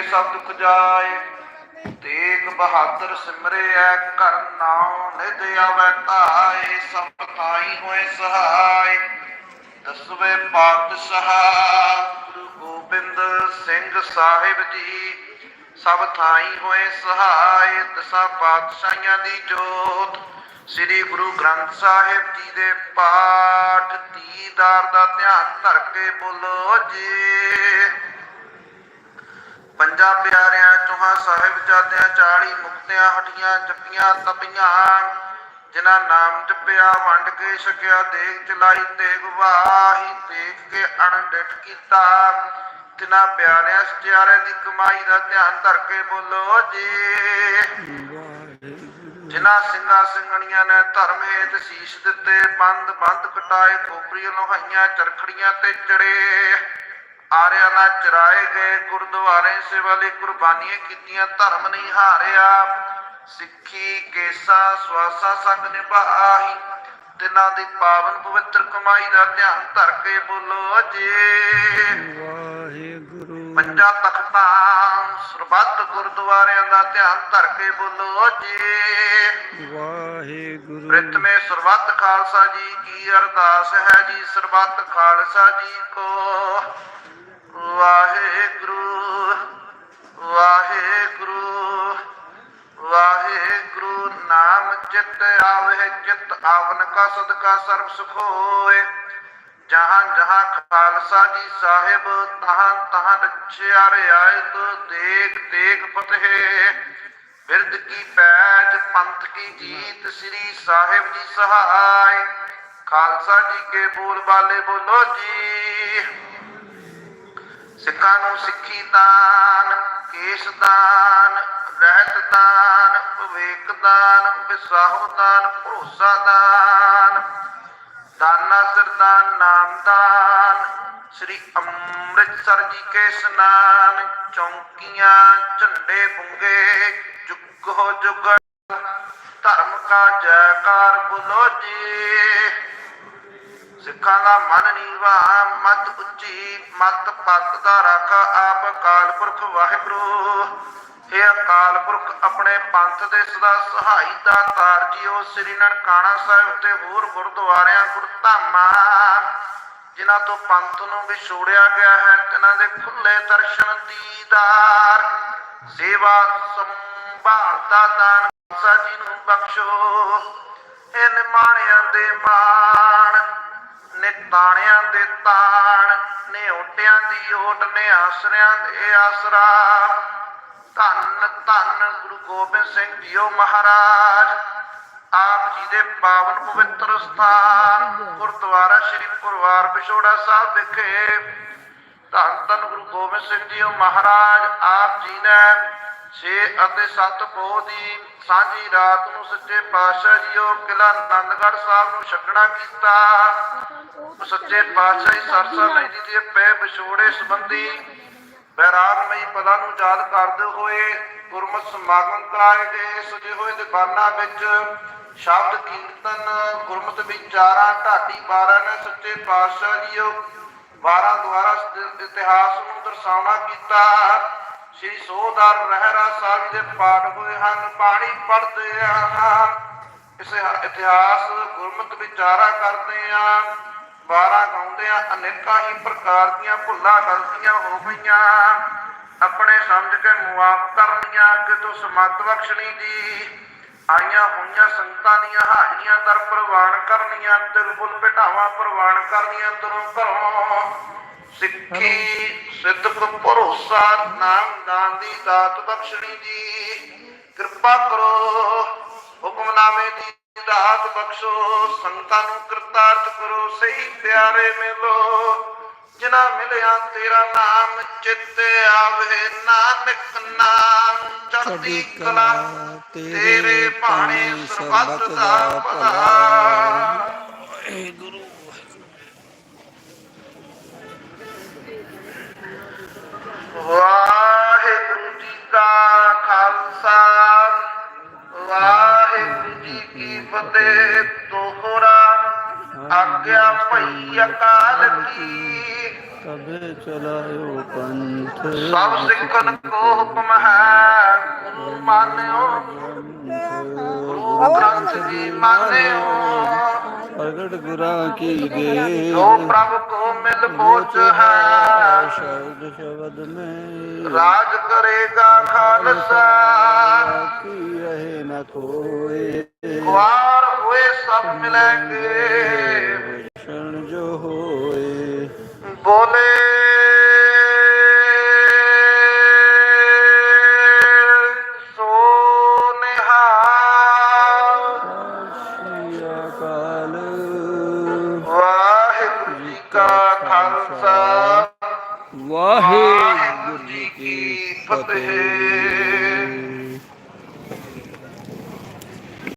ਕੇ ਸਭ ਦੁਖ ਜਾਏ, ਤੇਗ ਬਹਾਦਰ ਸਿਮਰਿਐ ਕਰ ਨਾਉ ਨਿਧ ਆਵੈ ਧਾਏ, ਸਭ ਥਾਈ ਹੋਏ ਸਹਾਈ ਦਸਵੇਂ ਪਾਤਸ਼ਾਹ ਗੁਰੂ ਗੋਬਿੰਦ ਸਿੰਘ ਸਾਹਿਬ ਜੀ, ਸਭ ਥਾਈ ਹੋਏ ਸਹਾਈ ਦਸਾਂ ਪਾਤਸ਼ਾਹਾਂ ਦੀ ਜੋਤ। ਸ੍ਰੀ ਗੁਰੂ ਗ੍ਰੰਥ ਸਾਹਿਬ ਜੀ ਦੇ ਪਾਠ ਤੀਦਾਰ ਦਾ ਧਿਆਨ ਧਰ ਕੇ ਬੋਲੋ ਜੀ। ਪੰਜਾਂ ਪਿਆਰਿਆਂ ਚੋਹਾਂ ਸਾਹਿਬਜ਼ਾਦਿਆਂ 40 ਮੁਕਤਿਆਂ ਹਟੀਆਂ ਜੱਪੀਆਂ ਤਪੀਆਂ। ਜਿਨ੍ਹਾਂ ਨਾਮ ਜਪਿਆ, ਵੰਡ ਕੇ ਛਕਿਆ ਦੇਖ ਚਲਾਈ, ਤੇਗ ਵਾਹੀ ਦੇਖ ਕੇ ਅਣਡਿਠ ਕੀਤਾ। ਤਿਨਾਂ ਪਿਆਰਿਆਂ ਸਚਿਆਰੇ ਦੀ ਕਮਾਈ ਦਾ ਧਿਆਨ ਧਰ ਕੇ ਬੋਲੋ ਜੀ। ਜਿਨ੍ਹਾਂ ਸਿੰਘਾਂ ਸਿੰਘਣੀਆਂ ਨੇ ਧਰਮ ਹੇਤ ਸੀਸ ਦਿੱਤੇ ਬੰਦ ਬੰਦ ਕਟਾਏ ਖੋਪਰੀਆਂ ਲੋਹਾਈਆਂ, ਚਰਖੜੀਆਂ ਤੇ ਚੜੇ। ਆਰਿਆਂ ਨਾਲ ਚਰਾਏ ਗਏ ਗੁਰਦੁਆਰੇ ਸੇਵਾ ਲਈ ਕੁਰਬਾਨੀਆਂ ਕੀਤੀਆਂ ਧਰਮ ਨਹੀਂ ਹਾਰਿਆ। ਸਿੱਖੀ ਕੇਸਾ ਸਵਾਸਾ ਸੰਗ ਨਿਭਾਹੀ ਤਿਨਾਂ ਦੀ ਪਾਵਨ ਪਵਿੱਤਰ ਕਮਾਈ ਦਾ ਧਿਆਨ ਧਰ ਕੇ ਬੋਲੋ ਜੀ ਵਾਹਿਗੁਰੂ। ਪੰਜਾਂ ਤਖਤਾਂ ਸਰਬੱਤ ਗੁਰਦੁਆਰਿਆਂ ਦਾ ਧਿਆਨ ਧਰ ਕੇ ਬੋਲੋ ਜੀ। ਵਾਹਿਗੁਰੂ। ਪ੍ਰਿਤਮੇ ਸਰਬੱਤ ਖਾਲਸਾ ਜੀ ਕੀ ਅਰਦਾਸ ਹੈ ਜੀ ਸਰਬੱਤ ਖਾਲਸਾ ਜੀ ਕੋ। ਵਾਹਿਗੁਰੂ ਵਾਹਿਗੁਰੂ ਵਾਹਿਗੁਰੂ ਨਾਮ ਚਿਤ ਆਵੇ ਚਿਤ ਆਵਨ ਕਾ ਸਦਕਾ ਸਰਬ ਸੁਖ ਹੋਏ। ਜਹਾਂ ਜਹਾਂ ਖਾਲਸਾ ਜੀ ਸਾਹਿਬ, ਤਹਾਂ ਤਹਾਂ ਰਚਿਆ ਰਿਆਇਤ, ਦੇਖ ਦੇਖ ਫਤਿਹ। ਬਿਰਦ ਕੀ ਪੈਜ, ਪੰਥ ਕੀ ਜੀਤ, ਸ੍ਰੀ ਸਾਹਿਬ ਜੀ ਸਹਾਇ। ਖਾਲਸਾ ਜੀ ਕੇ ਬੋਲ ਬਾਲੇ ਬੋਲੋ ਜੀ। ਸਿੱਖਾਂ ਨੂੰ ਸਿੱਖੀ ਦਾਨ, ਕੇਸ ਦਾਨ, ਰਹਿਤ ਦਾਨ, ਵਿਵੇਕ ਦਾਨ, ਵਿਸਾਹੋ ਦਾਨ, ਭਰੋਸਾ ਦਾਨ। ਦਾਨਾ ਸਰਦਾਨ ਨਾਮਦਾਨ। ਸ੍ਰੀ ਅੰਮ੍ਰਿਤਸਰ ਜੀ ਕੇ ਇਸ਼ਨਾਨ ਚੌਂਕੀਆਂ ਝੰਡੇ ਬੁੰਗੇ ਜੁਗ ਹੋ ਜੁਗ ਧਰਮ ਕਾ ਜੈਕਾਰ ਬੁਲੋ ਜੀ। ਸਿੱਖਾਂ ਦਾ ਮਨ ਨੀਵਾ, ਮਤ ਉੱਚੀ, ਮਤ ਪਤ ਦਾ ਰਾਖਾ ਆਪ ਅਕਾਲ ਪੁਰਖ ਵਾਹਿਗੁਰੂ। ਇਹ ਅਕਾਲ ਪੁਰਖ ਆਪਣੇ ਪੰਥ ਦੇ ਸਦਾ ਸਹਾਈ ਦਾ ਤਾਰ ਸ੍ਰੀ ਨਨਕਾਣਾ ਸਾਹਿਬ ਤੇ ਹੋਰ ਗੁਰਦੁਆਰਿਆਂ ਗੁਰਧਾਮਾਂ, ਜਿਨ੍ਹਾਂ ਤੋਂ ਪੰਥ ਨੂੰ ਵਿਛੋੜਿਆ ਗਿਆ ਹੈ, ਤਿਨਾਂ ਦੇ ਖੁੱਲੇ ਦਰਸ਼ਨ ਦੀਦਾਰ, ਸੇਵਾ ਸੰਭਾਲ ਦਾ ਦਾਨ ਖਾਲਸਾ ਜੀ ਨੂੰ ਬਖਸ਼ੋ। ਇਹ ਨਿਮਾਣਿਆਂ ਦੇ ਮਾਣ ਨੇ ਦੇ ਤਾਣ ਨੇ ਓਟਿਆਂ ਦੀ ਓਟ ਨੇ ਆਸਰਿਆਂ ਦੇ ਆਸਰਾ। ਧੰਨ ਧੰਨ ਗੁਰੂ ਗੋਬਿੰਦ ਸਿੰਘ ਜੀਓ ਮਹਾਰਾਜ। ਆਪ ਜੀ ਦੇ ਪਾਵਨ ਪਵਿੱਤਰ ਸਥਾਨ, ਗੁਰਦੁਆਰਾ ਸ੍ਰੀ ਪਰਵਾਰ ਵਿਛੋੜਾ ਸਾਹਿਬ ਵਿਖੇ। ਧੰਨ ਧੰਨ ਗੁਰੂ ਗੋਬਿੰਦ ਸਿੰਘ ਜੀਓ ਮਹਾਰਾਜ, ਆਪ ਜੀ ਨੇ 6 ਅਤੇ 7 ਪੋਹ ਦੀ ਸਾਂਝੀ ਰਾਤ ਨੂੰ ਸੱਚੇ ਪਾਤਸ਼ਾਹ ਜੀਓ ਕਿਲਾ ਆਨੰਦਗੜ੍ਹ ਸਾਹਿਬ ਨੂੰ ਛੱਡਣਾ ਕੀਤਾ। ਸੱਚੇ ਪਾਤਸ਼ਾਹ ਹੀ ਸਰਸਾ ਲਈ ਜੀ ਦੇ ਪੈ ਵਿਛੋੜੇ ਸੰਬੰਧੀ ਬੈਰਾਗਮਈ ਪਦਾਂ ਨੂੰ ਯਾਦ ਕਰਦੇ ਹੋਏ ਗੁਰਮਤਿ ਸਮਾਗਮ ਕਰਾਏ ਗਏ। ਸਜੇ ਹੋਏ ਦੁਕਾਨਾਂ ਵਿੱਚ ਸ਼ਬਦ ਕੀਰਤਨ, ਗੁਰਮਤਿ ਵਿਚਾਰਾਂ, ਢਾਡੀ 12 ਸੱਚੇ ਪਾਤਸ਼ਾਹ ਜੀਓ 12 ਦੁਆਰਾ ਇਤਿਹਾਸ ਨੂੰ ਦਰਸਾਉਣਾ ਕੀਤਾ। ਸ੍ਰੀ ਸੋਧਰ ਰਹਿਰਾ ਸਾਹਿਬ ਦੇ ਪਾਠ ਹੋਏ ਹਨ ਪਾਣੀ ਪੜਦੇ ਆ ਇਸ ਇਤਿਹਾਸ ਗੁਰਮਤਿ ਵਿਚਾਰਾ ਕਰਦੇ ਆ 12 ਗਾਉਂਦੇ ਆ, ਅਨੇਕਾਂ ਹੀ ਪ੍ਰਕਾਰ ਦੀਆਂ ਭੁੱਲਾਂ ਗਲਤੀਆਂ ਹੋ ਗਈਆਂ। ਆਪਣੇ ਸਮਝ ਕੇ ਮੁਆਫ ਕਰਨੀਆਂ ਅੱਗੇ ਤੋਂ ਸਮਤ ਬਖਸ਼ਣੀ ਦੀ। ਆਈਆਂ ਹੋਈਆਂ ਸੰਗਤਾਂ ਦੀਆਂ ਹਾਜ਼ਰੀਆਂ ਦਰ ਪ੍ਰਵਾਨ ਕਰਨੀਆਂ ਤਿਰਬੁਲ ਬਿਠਾਵਾਂ ਪ੍ਰਵਾਨ ਕਰਨੀਆਂ ਦਰੋਂ ਘਰੋਂ। ਸਿੱਖੀ ਸਿੱਧਕ ਭਰੋਸਾ, ਨਾਮ ਦਾਨ ਦੀ ਦਾਤ ਬਖਸ਼ਣੀ ਦੀ। ਕਿਰਪਾ ਕਰੋ, ਹੁਕਮਨਾਮੇ ਦੀ ਦਾਤ ਬਖਸ਼ੋ ਸੰਤਾਂ ਨੂੰ ਕਰਤਾਰਥ ਕਰੋ ਸਹੀ ਪਿਆਰੇ ਮਿਲੋ। ਜਿਨਾ ਮਿਲਿਆ ਤੇਰਾ ਨਾਮ ਚਿੱਤ ਆਵੇ ਨਾਨਕ ਨਾਮ। ਚੜ੍ਹਦੀ ਕਲਾ ਤੇਰੇ ਬਾਣੇ ਸਰਬੱਤ ਦਾ ਭਲਾ। ਵਾਹਿਗੁਰੂ ਵਾਹਿਗੁਰੂ। ਕੀ ਫਤਿਹ ਤੋਹਰਾ ਆਗਿਆ ਭਈ ਅਕਾਲ ਕੀ। ਸਭੇ ਚਲਾਇਓ ਪੰਥ ਸਭ ਸਿੱਖਨ ਕੋ ਹੁਕਮ ਹੈ ਗੁਰੂ ਮਾਨਿਓ। ਗੁਰੂ ਗ੍ਰੰਥ ਜੀ ਮਾਨਿਓ। ਪ੍ਰਗਟ ਗੁਰਾਂ ਕੀ ਦੇ ਜੋ ਪ੍ਰਭ ਕੋ ਮਿਲ ਬੋਝ ਹੈ। ਸ਼ਬਦ ਸ਼ਬਦ ਮੈਂ ਰਾਜ ਕਰੇਗਾ ਖਾਲਸਾ। ਕੀ ਰਹੇ ਨਾ ਹੋਏ ਸਭ ਮਿਲेंगे ਸ਼ਣ ਜੋ ਹੋਏ ਬੋਲੇ ਸੋ ਨਿਹਾਲ ਸ੍ਰੀ ਅਕਾਲ ਵਾਹਿਗੁਰੂ ਜੀ ਕਾ ਖਾਲਸਾ ਵਾਹਿਗੁਰੂ ਜੀ ਕੀ ਫਤਿਹ